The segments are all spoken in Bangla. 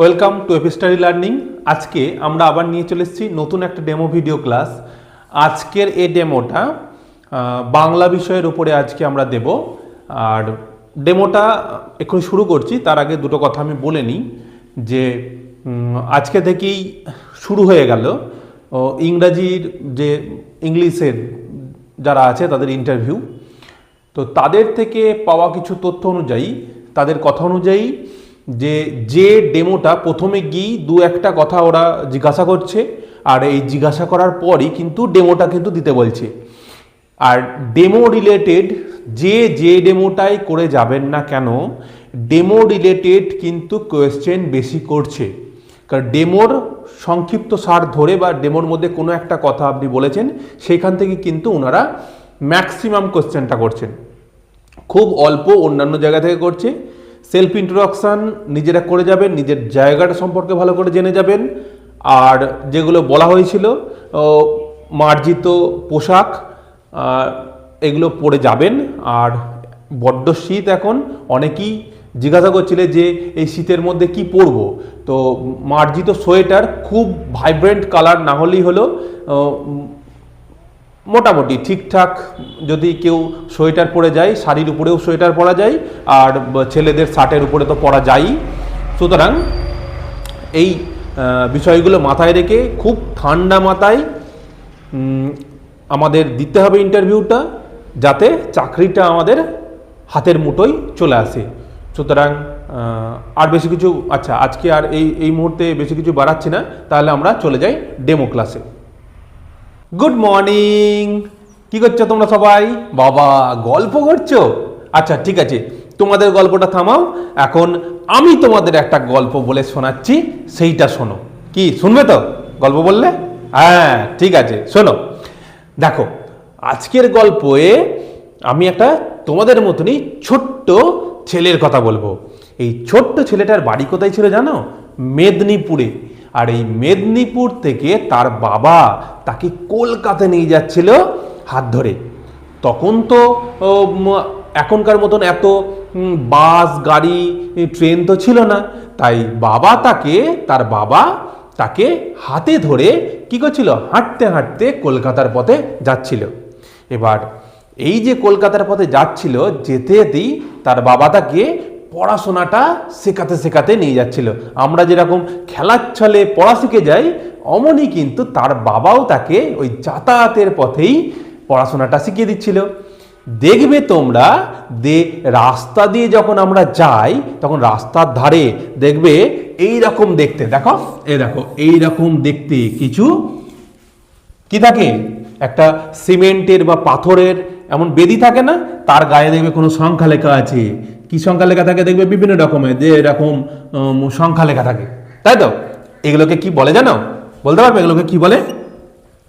Welcome to এপিস্টারি learning. আজকে আমরা আবার নিয়ে চলে এসেছি নতুন একটা ডেমো ভিডিও ক্লাস। আজকের এই ডেমোটা বাংলা বিষয়ের উপরে আজকে আমরা দেব। আর ডেমোটা এখন শুরু করছি, তার আগে দুটো কথা আমি বলে নিই। যে আজকে থেকেই শুরু হয়ে গেল। ইংরাজির যে ইংলিশের যারা আছে, তাদের ইন্টারভিউ তো তাদের থেকে পাওয়া কিছু তথ্য অনুযায়ী, তাদের কথা অনুযায়ী যে যে ডেমোটা প্রথমে গিয়ে দু একটা কথা ওরা জিজ্ঞাসা করছে, আর এই জিজ্ঞাসা করার পরই কিন্তু ডেমোটা কিন্তু দিতে বলছে। আর ডেমো রিলেটেড যে যে ডেমোটাই করে যাবেন না কেন, ডেমো রিলেটেড কিন্তু কোয়েশ্চেন বেশি করছে। কারণ ডেমোর সংক্ষিপ্ত সার ধরে বা ডেমোর মধ্যে কোনো একটা কথা আপনি বলেছেন সেইখান থেকে কিন্তু ওনারা ম্যাক্সিমাম কোশ্চেনটা করছেন। খুব অল্প অন্যান্য জায়গা থেকে করছে সেলফ ইন্ট্রোডাকশান নিজেরা করে যাবেন, নিজের জায়গাটা সম্পর্কে ভালো করে জেনে যাবেন। আর যেগুলো বলা হয়েছিল মার্জিত পোশাক এগুলো পরে যাবেন। আর বড্ড শীত এখন, অনেকেই জিজ্ঞাসা করছিলে যে এই শীতের মধ্যে কি পরবো? তো মার্জিত সোয়েটার খুব ভাইব্রেন্ট কালার না হলেই হলো মোটামুটি ঠিকঠাক যদি কেউ সোয়েটার পরে যায়, শাড়ির উপরেও সোয়েটার পরা যায়, আর ছেলেদের শার্টের উপরে তো পরা যায়ই সুতরাং এই বিষয়গুলো মাথায় রেখে খুব ঠান্ডা মাথায় আমাদের দিতে হবে ইন্টারভিউটা যাতে চাকরিটা আমাদের হাতের মুঠোয় চলে আসে। সুতরাং আর বেশি কিছু আচ্ছা আজকে আর এই এই মুহূর্তে বেশি কিছু বাড়াচ্ছি না। তাহলে আমরা চলে যাই ডেমো ক্লাসে। গুড মর্নিং কি করছ তোমরা সবাই? বাবা, গল্প করছ? আচ্ছা ঠিক আছে। তোমাদের গল্পটা থামাও। এখন আমি তোমাদের একটা গল্প বলে শোনাচ্ছি, সেইটা শোনো। কি, শুনবে তো? গল্প বললে? হ্যাঁ ঠিক আছে, শোনো। দেখো, আজকের গল্পে আমি একটা তোমাদের মতনই ছোট্ট ছেলের কথা বলব। এই ছোট্ট ছেলেটার বাড়ি কোথায় ছিল জানো? মেদিনীপুরে। আর এই মেদিনীপুর থেকে তার বাবা তাকে কলকাতা নিয়ে যাচ্ছিল হাত ধরে। তখন তো এখনকার মতন এত বাস, গাড়ি ট্রেন তো ছিল না। তাই বাবা তাকে, তার বাবা তাকে হাতে ধরে কি করছিল? হাঁটতে হাঁটতে কলকাতার পথে যাচ্ছিল। এবার এই যে কলকাতার পথে যাচ্ছিল, যেতে যেতেই তার বাবা তাকে পড়াশোনাটা শেখাতে শেখাতে নিয়ে যাচ্ছিল। আমরা যেরকম খেলার ছলে পড়া শিখে যাই অমনই কিন্তু তার বাবাও তাকে ওই যাতায়াতের পথেই পড়াশোনাটা শিখিয়ে দিচ্ছিল। দেখবে তোমরা দে রাস্তা দিয়ে যখন আমরা যাই, তখন রাস্তার ধারে দেখবে এই রকম দেখতে, দেখো, এই দেখো, এই রকম দেখতে কিছু কি থাকে? একটা সিমেন্টের বা পাথরের এমন বেদি থাকে না? তার গায়ে দেখবে কোনো সংখ্যা লেখা আছে। কি সংখ্যা লেখা থাকে দেখবে? বিভিন্ন রকমের, যে এরকম সংখ্যা লেখা থাকে। তাই তো? এগুলোকে কি বলে জানো? বলতে পারবে? এগুলোকে কি বলে?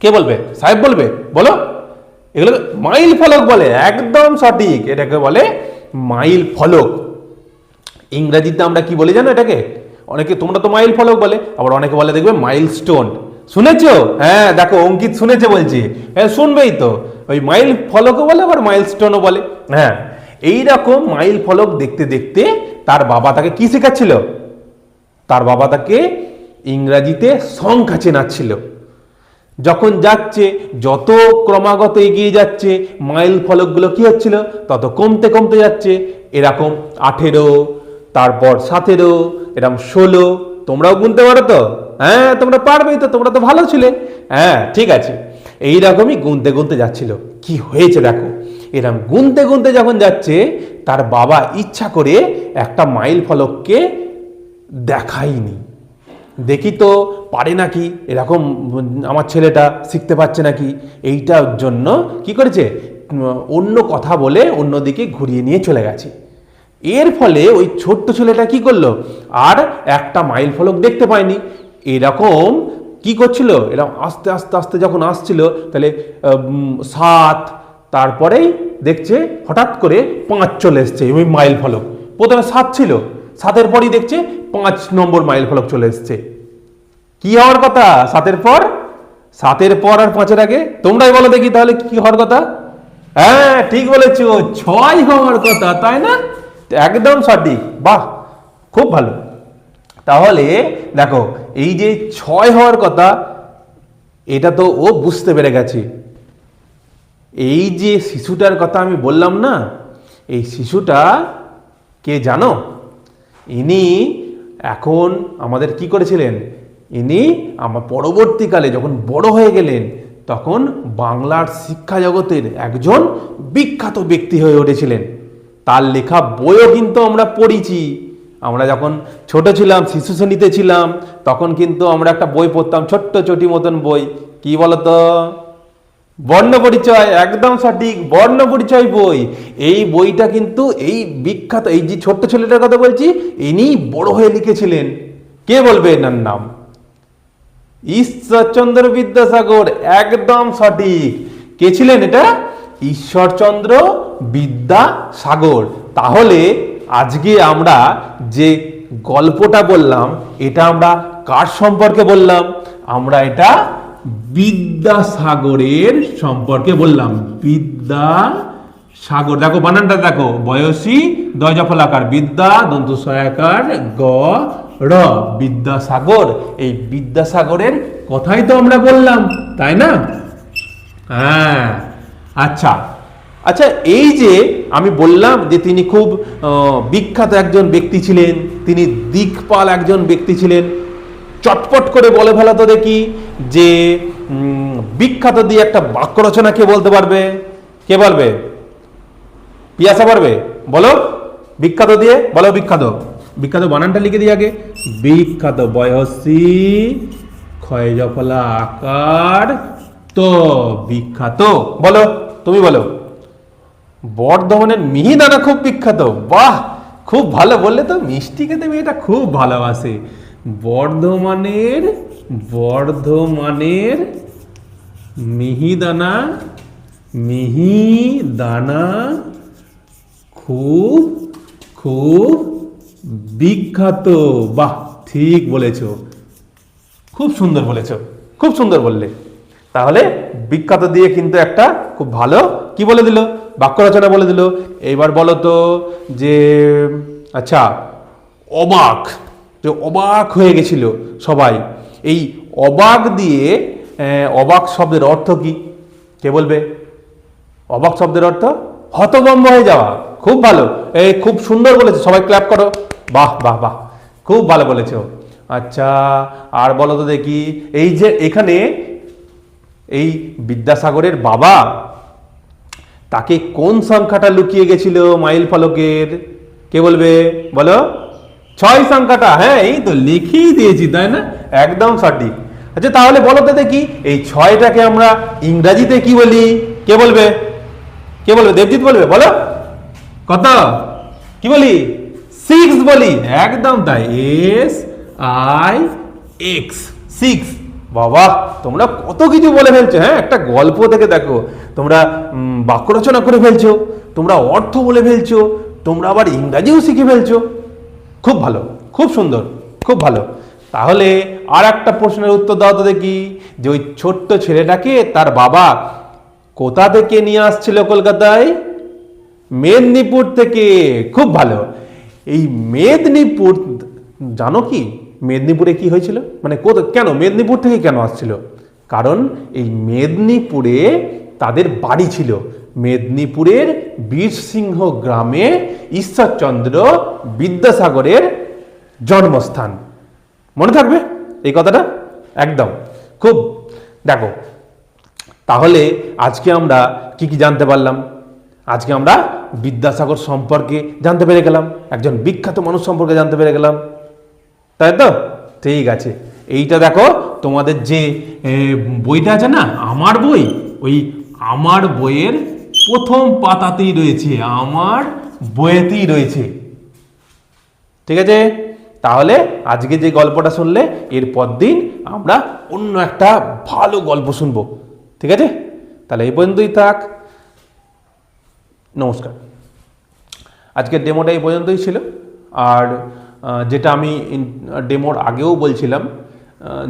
কে বলবে? সাহেব বলবে? বলো। এগুলোকে মাইল ফলক বলে, একদম সঠিক। এটাকে বলে মাইল ফলক। ইংরাজিতে আমরা কি বলি জানো এটাকে? অনেকে, তোমরা তো মাইল ফলক বলে, আবার অনেকে বলে দেখবে মাইল স্টোন শুনেছো? হ্যাঁ দেখো, অঙ্কিত শুনেছে বলছি। হ্যাঁ শুনবেই তো। ওই মাইল ফলকও বলে, আবার মাইল স্টোনও বলে। হ্যাঁ এই রকম মাইল ফলক দেখতে দেখতে তার বাবা তাকে কি শেখাচ্ছিল? তার বাবা তাকে ইংরাজিতে সংখ্যা চেনাচ্ছিল। যখন যাচ্ছে, যত ক্রমাগত এগিয়ে যাচ্ছে, মাইল ফলকগুলো কি হচ্ছিল? তত কমতে কমতে যাচ্ছে। এরকম আঠেরো, তারপর সতেরো, এরকম ষোলো, তোমরাও গুনতে পারো তো? হ্যাঁ তোমরা পারবেই তো, তোমরা তো ভালো ছিলে। হ্যাঁ ঠিক আছে। এই রকমই গুনতে গুনতে যাচ্ছিল। কি হয়েছে দেখো? এরকম গুনতে গুনতে যখন যাচ্ছে, তার বাবা ইচ্ছা করে একটা মাইল ফলককে দেখায়নি। দেখি তো পারে নাকি, এরকম আমার ছেলেটা শিখতে পারছে নাকি? এইটার জন্য কি করেছে? অন্য কথা বলে অন্যদিকে ঘুরিয়ে নিয়ে চলে গেছে। এর ফলে ওই ছোট্ট ছেলেটা কি করল? আর একটা মাইল ফলক দেখতে পায়নি। এরকম কি করছিল? এরকম আস্তে আস্তে আস্তে যখন আসছিল, তাহলে সাত তারপরেই দেখছে হঠাৎ করে পাঁচ চলে এসছে, ওই মাইল ফলক। প্রথমে সাত ছিল, সাতের পরই দেখছে পাঁচ নম্বর মাইল ফলক চলে এসছে। কি হওয়ার কথা? সাতের পর? সাতের পর আর পাঁচের আগে? তোমরাই বলো দেখি তাহলে কি হওয়ার কথা। হ্যাঁ ঠিক বলেছ, ছয় হওয়ার কথা, তাই না? একদম সঠিক, বাহ, খুব ভালো। তাহলে দেখো, এই যে ছয় হওয়ার কথা, এটা তো ও বুঝতে পেরে গেছে। এই যে শিশুটার কথা আমি বললাম না, এই শিশুটা কে জানো? ইনি এখন আমাদের কি করেছিলেন? ইনি আমার পরবর্তীকালে যখন বড় হয়ে গেলেন, তখন বাংলার শিক্ষা জগতের একজন বিখ্যাত ব্যক্তি হয়ে উঠেছিলেন। তার লেখা বইও কিন্তু আমরা পড়িছি। আমরা যখন ছোট ছিলাম, শিশু শ্রেণীতে ছিলাম, তখন কিন্তু আমরা একটা বই পড়তাম, ছোট্ট চটি মতন বই। কি বলতো? বর্ণ পরিচয় একদম সঠিক বর্ণ পরিচয় বই। এই বইটা কিন্তু এই বিখ্যাত, এই যে ছোট্ট ছেলেটার কথা বলছি, ইনি বড় হয়ে লিখেছিলেন। কে বলবে এনার নাম? ঈশ্বরচন্দ্র বিদ্যাসাগর, একদম সঠিক। কে ছিলেন এটা? ঈশ্বরচন্দ্র বিদ্যাসাগর। তাহলে আজকে আমরা যে গল্পটা বললাম, এটা আমরা কার সম্পর্কে বললাম? আমরা এটা বিদ্যাসাগরের সম্পর্কে বললাম। বিদ্যা সাগর দেখো বানানটা দেখো, বয়সী দয় জফলাকার বিদ্যা দন্ত সহায়কার গ, র, বিদ্যাসাগর। এই বিদ্যাসাগরের কথাই তো আমরা বললাম, তাই না? হ্যাঁ আচ্ছা। আচ্ছা এই যে আমি বললাম যে তিনি খুব বিখ্যাত একজন ব্যক্তি ছিলেন, তিনি দিকপাল একজন ব্যক্তি ছিলেন চটপট করে বলে ফেলা তো দেখি যে বিখ্যাত দিয়ে একটা বাক্য রচনা কে বলতে পারবে? কে বলবে? পিয়াসা পারবে বলো। বিখ্যাত দিয়ে? বলো বিখ্যাত। বিখ্যাত বানানটা লিখে দিই আগে। বিখ্যাত বয়সী ক্ষয় জফলা আকার তো বিখ্যাত। বলো, তুমি বলো। বর্ধমানের মিহিদানা খুব বিখ্যাত। বাহ! খুব ভালো, বললে তো মিষ্টি খেতে মেয়েটা খুব ভালোবাসে। বর্ধমানের বর্ধমানের মিহিদানা মিহিদানা খুব খুব বিখ্যাত। বাহ, ঠিক বলেছ। খুব সুন্দর বলেছ। খুব সুন্দর বললে। তাহলে বিখ্যাত দিয়ে কিন্তু একটা খুব ভালো কি বলে দিল? বাক্য রচনা বলে দিল। এইবার বলো তো যে আচ্ছা অবাক। যে অবাক হয়ে গেছিল সবাই। এই অবাক দিয়ে অবাক শব্দের অর্থ কি? কে বলবে? অবাক শব্দের অর্থ হতভম্ব হয়ে যাওয়া। খুব ভালো। এই খুব সুন্দর বলেছে। সবাই ক্ল্যাপ করো। বাহ বাহ বাহ। খুব ভালো বলেছ। আচ্ছা আর বলো তো দেখি, এই যে এখানে এই বিদ্যাসাগরের বাবা তাকে কোন সংখ্যাটা লুকিয়ে গেছিল মাইল ফলকের কে বলবে? বলো। ছয় সংখ্যাটা হ্যাঁ এই তো লিখেই দিয়েছি, তাই না? একদম সঠিক। আচ্ছা তাহলে বলো তো দেখি, এই ছয়টাকে আমরা ইংরাজিতে কি বলি? কে বলবে? কে বলবে? দেবজিৎ বলবে, বলো। কত? কি বলি? সিক্স বলি। একদম তাই। এস আই এক্স সিক্স বাবা, তোমরা কত কিছু বলে ফেলছো হ্যাঁ? একটা গল্প থেকে দেখো। তোমরা বাক্য রচনা করে ফেলছো, তোমরা অর্থ বলে ফেলছো, তোমরা আবার ইংরাজিও শিখে ফেলছো। খুব ভালো, খুব সুন্দর, খুব ভালো। তাহলে আর একটা প্রশ্নের উত্তর দাও তো দেখি, যে ওই ছোট্ট ছেলেটাকে তার বাবা কোথা থেকে নিয়ে আসছিল কলকাতায়? মেদিনীপুর থেকে, খুব ভালো। এই মেদিনীপুর, জানো কি? মেদিনীপুরে কি হয়েছিল? মানে কেন? মেদিনীপুর থেকে কেন আসছিল? কারণ এই মেদিনীপুরে তাদের বাড়ি ছিল। মেদিনীপুরের বীরসিংহ গ্রামে ঈশ্বরচন্দ্র বিদ্যাসাগরের জন্মস্থান। মনে থাকবে এই কথাটা? একদম। খুব, দেখো, তাহলে আজকে আমরা কি কি জানতে পারলাম? আজকে আমরা বিদ্যাসাগর সম্পর্কে জানতে পেরে গেলাম, একজন বিখ্যাত মানুষ সম্পর্কে জানতে পেরে গেলাম। তাই তো? ঠিক আছে। এইটা দেখো, তোমাদের যে বইটা আছে না, আমার বই, ওই আমার বইয়ের প্রথম পাতাতেই রয়েছে, আমার বইয়েতেই রয়েছে। ঠিক আছে? তাহলে আজকে যে গল্পটা শুনলে, এর দিন আমরা অন্য একটা ভালো গল্প শুনব। ঠিক আছে? তাহলে এই পর্যন্তই থাক। নমস্কার। আজকের ডেমোটা এই পর্যন্তই ছিল। আর যেটা আমি ডেমোর আগেও বলছিলাম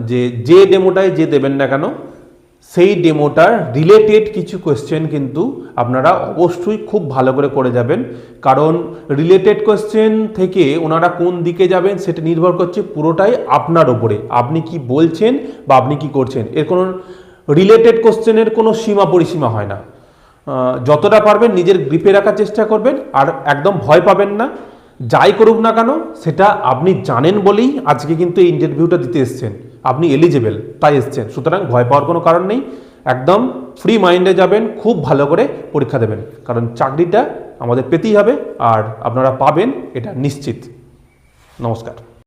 যে যে ডেমোটাই যে দেবেন না কেন সেই ডেমোটার রিলেটেড কিছু কোয়েশ্চেন কিন্তু আপনারা অবশ্যই খুব ভালো করে করে যাবেন। কারণ রিলেটেড কোয়েশ্চেন থেকে ওনারা কোন দিকে যাবেন সেটা নির্ভর করছে পুরোটাই আপনার ওপরে আপনি কি বলছেন বা আপনি কি করছেন? এর কোনো রিলেটেড কোশ্চেনের কোনো সীমা পরিসীমা হয় না। যতটা পারবেন নিজের গ্রিপে রাখার চেষ্টা করবেন আর একদম ভয় পাবেন না। যাই করুক না কেন, সেটা আপনি জানেন বলেই আজকে কিন্তু এই ইন্টারভিউটা দিতে এসছেন। আপনি এলিজেবেল তাই এসছেন। সুতরাং ভয় পাওয়ার কোনো কারণ নেই। একদম ফ্রি মাইন্ডে যাবেন, খুব ভালো করে পরীক্ষা দেবেন। কারণ চাকরিটা আমাদের পেতেই হবে, আর আপনারা পাবেন, এটা নিশ্চিত। নমস্কার।